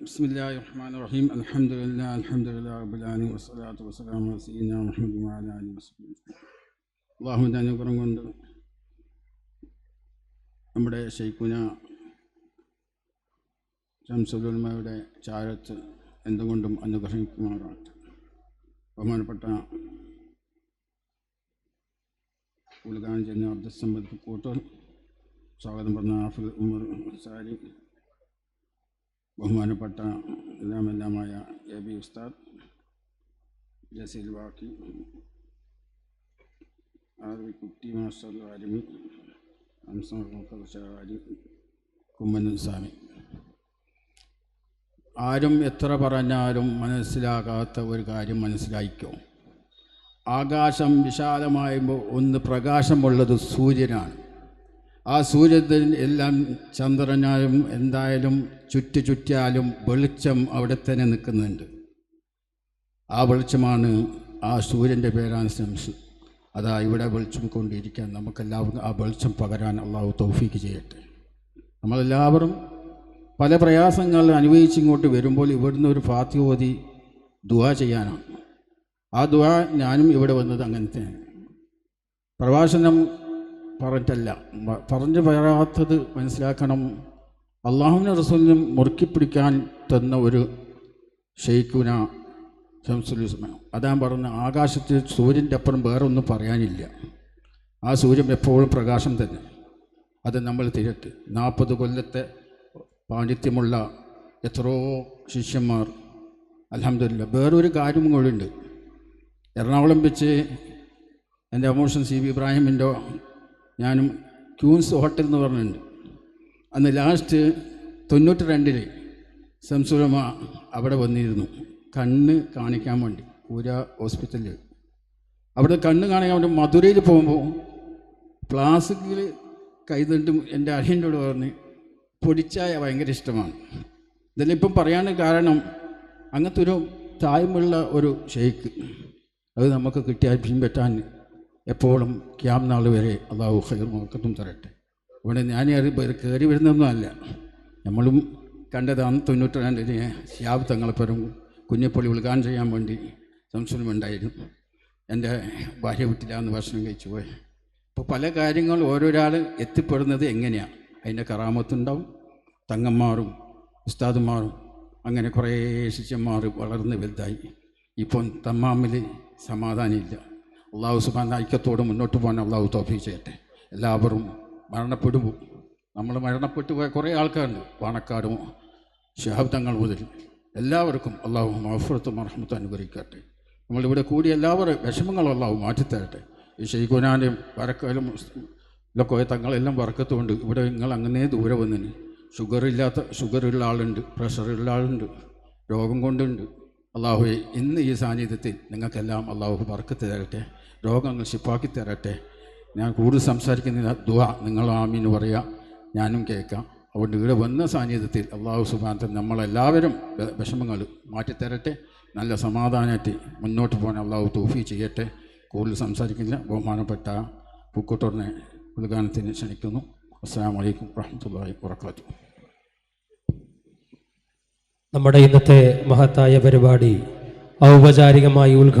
بسم الله الرحمن الرحيم الحمد لله الحمد لله رب العالمين والصلاة والسلام على سيدنا محمد وعلى آله وصحبه അള്ളാഹു അനുഗ്രഹം കൊണ്ട് നമ്മുടെ ഷെയ്ഖുന ഷംസുലുൽമയുടെ ചാരത്ത് എന്തുകൊണ്ടും അനുഗ്രഹിക്കുമാറാട്ടെ ബഹുമാനപ്പെട്ട ഉൽഗാൻ ജന അബ്ദുസമ്മദ് കൂട്ടർ സ്വാഗതം പറഞ്ഞ ആഫിൽ ഉമർ സാരി ബഹുമാനപ്പെട്ട എല്ലാമെല്ലാമായ എ ബി ഉസ്താദ് ജസീൽ വാക്കി ആർവി കുട്ടി മാസ്റ്റർ ആലിമി അംസാരി കുമ്മനൻ സ്വാമി. ആരും എത്ര പറഞ്ഞാലും മനസ്സിലാകാത്ത ഒരു കാര്യം മനസ്സിലായിക്കോ? ആകാശം വിശാലമായുമ്പോൾ ഒന്ന് പ്രകാശമുള്ളത് സൂര്യനാണ്. ആ സൂര്യൻ എല്ലാം ചന്ദ്രനായും എന്തായാലും ചുറ്റി ചുറ്റിയാലും വെളിച്ചം അവിടെ തന്നെ നിൽക്കുന്നുണ്ട്. ആ വെളിച്ചമാണ് ആ സൂര്യന്റെ പേരാണ് അതാ ഇവിടെ വെളിച്ചം കൊണ്ടിരിക്കാൻ നമുക്കെല്ലാവർക്കും ആ വെളിച്ചം പകരാൻ അള്ളാഹു തൗഫീക്ക് ചെയ്യട്ടെ. നമ്മളെല്ലാവരും പല പ്രയാസങ്ങൾ അനുഭവിച്ചിങ്ങോട്ട് വരുമ്പോൾ ഇവിടുന്ന് ഒരു ഫാത്തി ഓതി ചെയ്യാനാണ്. ആ ദുവാ ഞാനും ഇവിടെ വന്നത് അങ്ങനത്തെയാണ് പ്രഭാഷണം പറഞ്ഞിട്ടല്ല. പറഞ്ഞു പറയാത്തത് മനസ്സിലാക്കണം. അള്ളാഹുവിനെ റസൂലിനും മുറുക്കി പിടിക്കാൻ തന്ന ഒരു ഷെയ്ഖുന ഷംസുലുസ്മ അതാ പറഞ്ഞ ആകാശത്തിൽ സൂര്യന്റെ അപ്പുറം വേറെ ഒന്നും പറയാനില്ല. ആ സൂര്യൻ എപ്പോഴും പ്രകാശം തന്നെ. അത് നമ്മൾ തിരക്ക് നാൽപ്പത് കൊല്ലത്തെ പാണ്ഡിത്യമുള്ള എത്രയോ ശിഷ്യന്മാർ അലഹമില്ല വേറൊരു കാര്യം കൂടിയുണ്ട് എറണാകുളം വെച്ച് എന്റെ അമോഷൻ സി വി ഇബ്രാഹിമിന്റെ ഞാനും ക്യൂൻസ് ഹോട്ടൽ എന്ന് പറഞ്ഞിട്ടുണ്ട്. അന്ന് ലാസ്റ്റ് തൊണ്ണൂറ്റി രണ്ടിൽ സംസുലമ അവിടെ വന്നിരുന്നു. കണ്ണ് കാണിക്കാൻ വേണ്ടി പൂര ഹോസ്പിറ്റലിൽ അവിടെ കണ്ണ് കാണിക്കാൻ വേണ്ടി മധുരയിൽ പോകുമ്പോൾ പ്ലാസ്റ്റിക്കിൽ കൈതണ്ടും എന്റെ അഹിന്റെ കൂടെ പറഞ്ഞ് പൊടിച്ചായ ഭയങ്കര ഇഷ്ടമാണ്. ഇതെല്ലാം ഇപ്പം പറയാൻ കാരണം അങ്ങനത്തെ ഒരു തായ്മുള്ള ഒരു ഷെയ്ക്ക്. അത് നമുക്ക് കിട്ടിയ കിട്ടിയാൽ പിൻപറ്റാൻ എപ്പോഴും ക്യാം നാൾ വരെ അള്ളാഹു ഖൈർ നോക്കത്തും തരട്ടെ. ഇവിടെ ഞാൻ കയറി വരുന്നൊന്നുമല്ല നമ്മളും കണ്ടതാണ് തൊണ്ണൂറ്റി രണ്ടിന് ഷ്യാബ് തങ്ങളപ്പുറം കുഞ്ഞപ്പള്ളി ഉദ്ഘാടനം ചെയ്യാൻ വേണ്ടി സംശയമുണ്ടായിരുന്നു എന്റെ ഭാര്യ വീട്ടിലാന്ന് ഭക്ഷണം കഴിച്ചു പോയി. അപ്പോൾ പല കാര്യങ്ങളും ഓരോരാൾ എത്തിപ്പെടുന്നത് എങ്ങനെയാണ് അതിന്റെ കറാമത്തുണ്ടാവും തങ്ങന്മാരും ഉസ്താദുമാരും അങ്ങനെ കുറേ ശിഷ്യന്മാർ വളർന്ന് വലുതായി. ഇപ്പം തമ്മാമിൽ സമാധാനമില്ല. അള്ളാഹു സുബാൻ ഐക്യത്തോട് മുന്നോട്ട് പോകാൻ അള്ളാഹു തോഫി ചെയ്യട്ടെ. എല്ലാവരും മരണപ്പെടും നമ്മൾ മരണപ്പെട്ടു പോയ കുറേ ആൾക്കാരുണ്ട്. പാണക്കാടും ശഹാബ്ദങ്ങൾ മുതൽ എല്ലാവർക്കും അള്ളാഹു മഹഫുറത്തും മറഹമത്തും അനുഗ്രഹിക്കട്ടെ. നമ്മളിവിടെ കൂടി എല്ലാവരും വിഷമങ്ങളും അള്ളാഹു മാറ്റിത്തരട്ടെ. ഈ ഷെയ്ഖുനാനും വരക്കാലും ഇതൊക്കെ തങ്ങളെല്ലാം വറക്കത്തുകൊണ്ട് ഇവിടെ നിങ്ങൾ അങ്ങനെ ദൂരെ വന്നിന്. ഷുഗർ ഉള്ള ആളുണ്ട് പ്രഷറുള്ള ആളുണ്ട് രോഗം കൊണ്ടുണ്ട്. അള്ളാഹുവെ ഇന്ന് ഈ സാന്നിധ്യത്തിൽ നിങ്ങൾക്കെല്ലാം അള്ളാഹു വറക്കത്ത് തരട്ടെ രോഗങ്ങൾ ശിപ്പാക്കി തരട്ടെ. ഞാൻ കൂടുതൽ സംസാരിക്കുന്ന ദുവ നിങ്ങൾ ആമീന്ന് പറയുക ഞാനും കേൾക്കാം. അതുകൊണ്ട് ഇവിടെ വന്ന സാന്നിധ്യത്തിൽ അള്ളാഹു സുബാനത്തിൽ നമ്മളെല്ലാവരും വിഷമങ്ങൾ മാറ്റിത്തരട്ടെ നല്ല സമാധാനമായിട്ട് മുന്നോട്ട് പോകാൻ അള്ളാഹു തൂഫി ചെയ്യട്ടെ. കൂടുതൽ സംസാരിക്കില്ല. ബഹുമാനപ്പെട്ട പൂക്കോട്ടൂറിനെ ഉദ്ഘാടനത്തിന് ക്ഷണിക്കുന്നു. അസ്സാം വലൈക്കും വാഹമത്തല്ലാഹി വാത്തു നമ്മുടെ ഇന്നത്തെ മഹത്തായ പരിപാടി ഔപചാരികമായി ഉദ്ഘാടനം